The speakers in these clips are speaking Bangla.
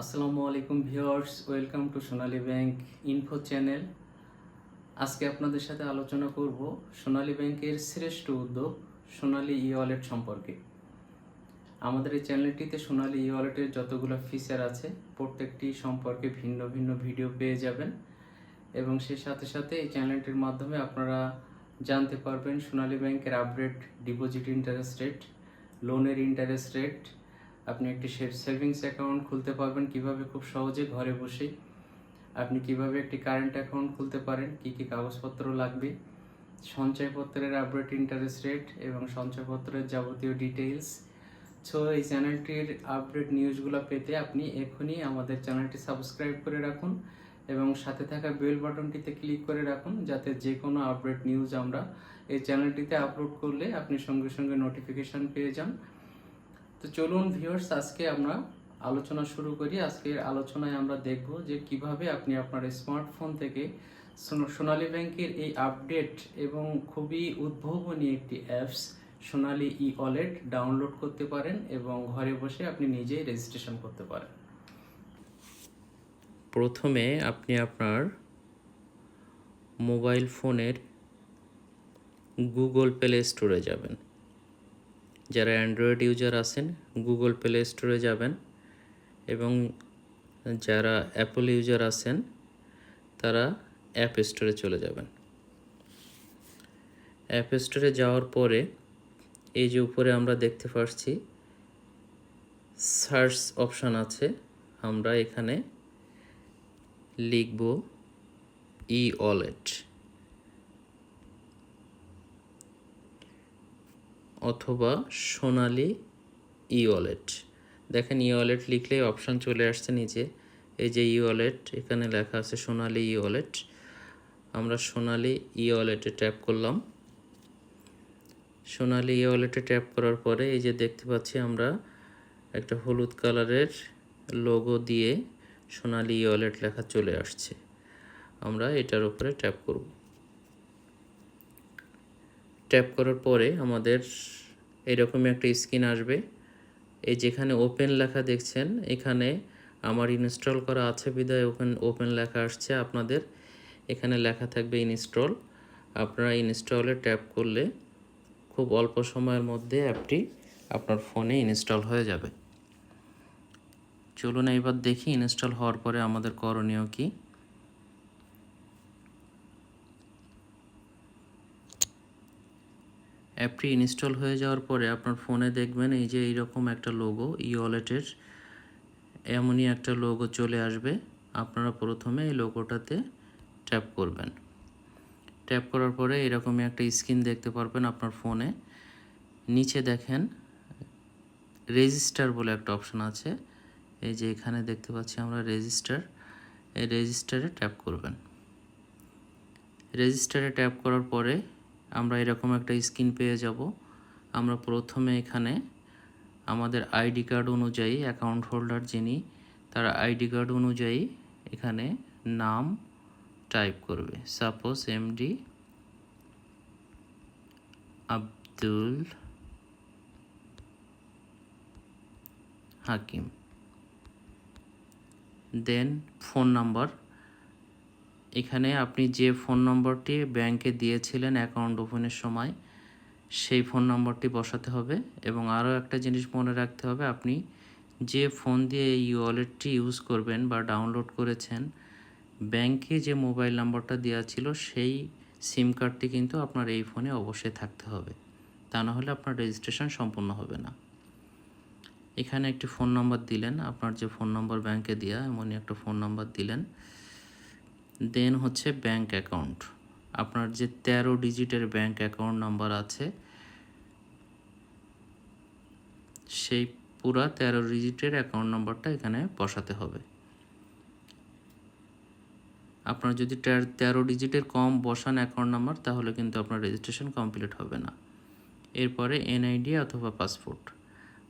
আসসালামু আলাইকুম viewers, welcome to Sonali bank info channel. আজকে আপনাদের সাথে আলোচনা করব সোনালী ব্যাংকের শ্রেষ্ঠ উদ্যোগ সোনালী ই ওয়ালেট সম্পর্কে। আমাদের এই চ্যানেলটিতে সোনালী ই ওয়ালেটের যতগুলো ফিচার আছে, প্রত্যেকটি সম্পর্কে ভিন্ন ভিন্ন ভিডিও পেয়ে যাবেন এবং সেই সাথে সাথে এই চ্যানেলটির মাধ্যমে আপনারা জানতে পারবেন সোনালী ব্যাংকের আপডেট ডিপোজিট ইন্টারেস্ট রেট লোনের ইন্টারেস্ট রেট আপনি একটি সেভিংস অ্যাকাউন্ট খুলতে পারবেন কীভাবে? খুব সহজে ঘরে বসেই। আপনি কীভাবে একটি কারেন্ট অ্যাকাউন্ট খুলতে পারেন? কি কি কাগজপত্র লাগবে? সঞ্চয়পত্রের আপডেট ইন্টারেস্ট রেট এবং সঞ্চয়পত্রের যাবতীয় ডিটেইলস সো এই চ্যানেলটির আপডেট নিউজগুলো পেতে আপনি এখনই আমাদের চ্যানেলটি সাবস্ক্রাইব করে রাখুন এবং সাথে থাকা বেল বাটনটিতে ক্লিক করে রাখুন যাতে যে কোনো আপডেট নিউজ আমরা এই চ্যানেলটিতে আপলোড করলে আপনি সঙ্গে সঙ্গে নোটিফিকেশন পেয়ে যান। তো চলুন ভিউয়ার্স আজকে আমরা আলোচনা শুরু করি। আজকের আলোচনায় আমরা দেখব যে কীভাবে আপনি আপনার স্মার্টফোন থেকে সোন- সোনালী ব্যাংকের এই আপডেট এবং খুবই উদ্ভাবনী একটি apps Sonali e wallet download করতে পারেন এবং ঘরে বসে আপনি নিজেই রেজিস্ট্রেশন করতে পারেন। প্রথমে আপনি আপনার মোবাইল ফোনের গুগল প্লে স্টোরে যাবেন। যারা অ্যান্ড্রয়েড ইউজার আছেন, গুগল প্লে স্টোরে যাবেন এবং যারা অ্যাপল ইউজার আছেন, তারা অ্যাপ স্টোরে চলে যাবেন। অ্যাপ স্টোরে যাওয়ার পরে এই যে উপরে আমরা দেখতে পাচ্ছি সার্চ অপশান আছে। আমরা এখানে লিখব ই ওয়ালেট। অথবা সোনালি ই ওয়ালেট দেখেন ই ওয়ালেট লিখলেই অপশান চলে আসছে নিচে। এই যে ই ওয়ালেট এখানে লেখা আছে সোনালি ই ওয়ালেট আমরা সোনালি ই ওয়ালেটে ট্যাপ করলাম। সোনালি ই ওয়ালেটে ট্যাপ করার পরে এই যে দেখতে পাচ্ছি আমরা একটা হলুদ কালারের লোগো দিয়ে সোনালি ই ওয়ালেট লেখা চলে আসছে। আমরা এটার উপরে ট্যাপ করব। ট্যাপ করার পরে আমাদের এরকমই একটা স্ক্রিন আসবে। এই যেখানে ওপেন লেখা দেখছেন, এখানে আমার ইনস্টল করা আছে বিদায় ওপেন ওপেন লেখা আসছে আপনাদের। এখানে লেখা থাকবে ইনস্টল আপনারা ইনস্টলে ট্যাপ করলে খুব অল্প সময়ের মধ্যে অ্যাপটি আপনার ফোনে ইনস্টল হয়ে যাবে। চলুন এবার দেখি ইনস্টল হওয়ার পরে আমাদের করণীয় কী। অ্যাপটি ইনস্টল হয়ে যাওয়ার পরে আপনার ফোনে দেখবেন এই যে এইরকম একটা লোগো ই ওয়ালেটের এমনই একটা লোগো চলে আসবে। আপনারা প্রথমে এই লোগোটাতে ট্যাপ করবেন। ট্যাপ করার পরে এরকমই একটা স্ক্রিন দেখতে পারবেন আপনার ফোনে নিচে দেখেন রেজিস্টার বলে একটা অপশন আছে। এই যে এখানে দেখতে পাচ্ছি আমরা রেজিস্টার এই রেজিস্টারে ট্যাপ করবেন। রেজিস্টারে ট্যাপ করার পরে আমরা এরকম একটা স্ক্রিন পেয়ে যাব। আমরা প্রথমে এখানে আমাদের আইডি কার্ড অনুযায়ী অ্যাকাউন্ট হোল্ডার যিনি, তার আইডি কার্ড অনুযায়ী এখানে নাম টাইপ করবে। Suppose MD Abdul Hakim. Then phone number এখানে আপনি যে ফোন নম্বরটি ব্যাংকে দিয়েছিলেন অ্যাকাউন্ট ওপেনের সময়, সেই ফোন নম্বরটি বসাতে হবে এবং আরও একটা জিনিস মনে রাখতে হবে, আপনি যে ফোন দিয়ে এই ওয়ালেটটি ইউজ করবেন বা ডাউনলোড করেছেন, ব্যাংকে যে মোবাইল নাম্বারটা দেওয়া ছিল সেই সিম কার্ডটি কিন্তু আপনার এই ফোনে অবশ্যই থাকতে হবে। তা না হলে আপনার রেজিস্ট্রেশন সম্পূর্ণ হবে না। এখানে একটি ফোন নম্বর দিলেন, আপনার যে ফোন নম্বর ব্যাংকে দেওয়া, এমনই একটা ফোন নম্বর দিলেন। দেন হচ্ছে ব্যাংক অ্যাকাউন্ট। আপনার যে তেরো ডিজিটের ব্যাংক অ্যাকাউন্ট নাম্বার আছে, সেই পুরা তেরো ডিজিটের অ্যাকাউন্ট নাম্বারটা এখানে বসাতে হবে। আপনার যদি তেরো ডিজিটের কম বসান অ্যাকাউন্ট নাম্বার, তাহলে কিন্তু আপনার রেজিস্ট্রেশন কমপ্লিট হবে না। এরপরে এনআইডি অথবা পাসপোর্ট।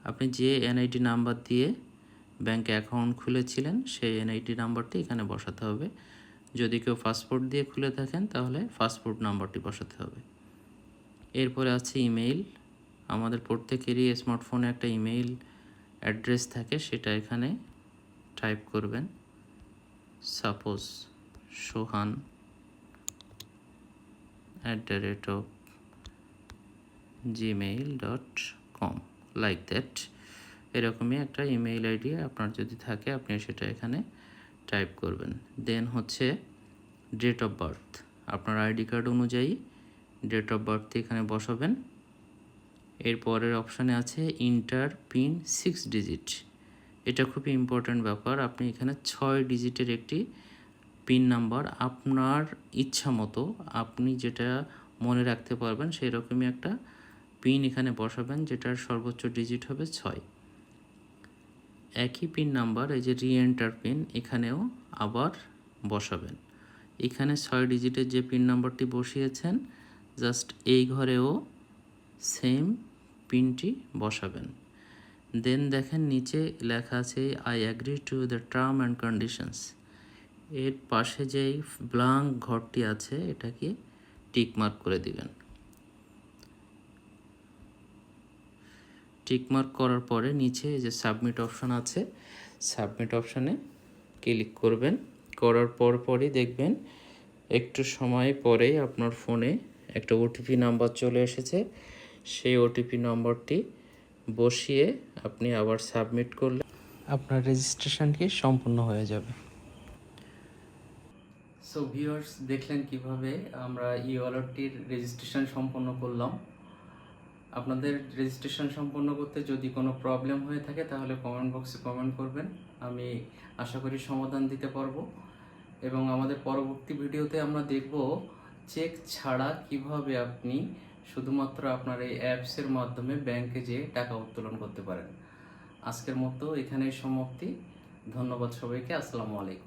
আপনি যে এনআইডি নাম্বার দিয়ে ব্যাংকে অ্যাকাউন্ট খুলেছিলেন, সেই এনআইডি নাম্বারটি এখানে বসাতে হবে। যদি কেউ পাসপোর্ট দিয়ে খুলে থাকেন, তাহলে পাসপোর্ট নাম্বারটি বসাতে হবে। এরপরে আছে ইমেইল। আমাদের প্রত্যেকেরই স্মার্টফোনে একটা ইমেইল অ্যাড্রেস থাকে, সেটা এখানে টাইপ করবেন। Suppose Sohan at the rate of Gmail dot com, like that. এরকমই একটা ইমেইল আইডি আপনার যদি থাকে, আপনি সেটা এখানে টাইপ করবেন। দেন হচ্ছে ডেট অফ বার্থ আপনার আইডি কার্ড অনুযায়ী ডেট অফ বার্থ এখানে বসাবেন। এর পরের অপশানে আছে ইন্টার পিন সিক্স ডিজিট এটা খুবই ইম্পর্ট্যান্ট ব্যাপার। আপনি এখানে ছয় ডিজিটের একটি পিন নাম্বার আপনার ইচ্ছা মতো আপনি যেটা মনে রাখতে পারবেন সেই রকমই একটা পিন এখানে বসাবেন, যেটার সর্বোচ্চ ডিজিট হবে ছয়। একই পিন নাম্বার এই যে রি এন্টার পিন এখানেও আবার বসাবেন। এখানে ছয় ডিজিটের যে পিন নাম্বারটি বসিয়েছেন জাস্ট এই ঘরেও সেম পিনটি বসাবেন। দেন দেখেন নিচে লেখা আছে I agree to the term and conditions এর পাশে যেই ব্লাঙ্ক ঘরটি আছে, এটাকে টিক মার্ক করে দিবেন। টিক মার্ক করার পরে নিচে যে সাবমিট অপশান আছে, সাবমিট অপশানে ক্লিক করবেন। করার পর পরই দেখবেন একটু সময় পরেই আপনার ফোনে একটা ওটিপি নাম্বার চলে এসেছে। সেই ওটিপি নম্বরটি বসিয়ে আপনি আবার সাবমিট করলে আপনার রেজিস্ট্রেশনটি সম্পূর্ণ হয়ে যাবে। সো ভিউয়ার্স দেখলেন কীভাবে আমরা ই ওয়ালেটটির রেজিস্ট্রেশন সম্পন্ন করলাম। আপনাদের রেজিস্ট্রেশন সম্পন্ন করতে যদি কোনো প্রবলেম হয়ে থাকে, তাহলে কমেন্ট বক্সে কমেন্ট করবেন। আমি আশা করি সমাধান দিতে পারব। এবং আমাদের পরবর্তী ভিডিওতে আমরা দেখব চেক ছাড়া কীভাবে আপনি শুধুমাত্র আপনার এই অ্যাপসের মাধ্যমে ব্যাংকে যেয়ে টাকা উত্তোলন করতে পারেন। আজকের মতো এখানেই সমাপ্তি। ধন্যবাদ সবাইকে। আসসালামু আলাইকুম।